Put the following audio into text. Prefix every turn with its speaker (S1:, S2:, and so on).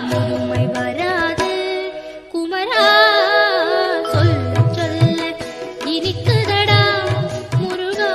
S1: முதுமை வராது. குமரா சொல்ல சொல்ல இனிக்குதடா முருகா.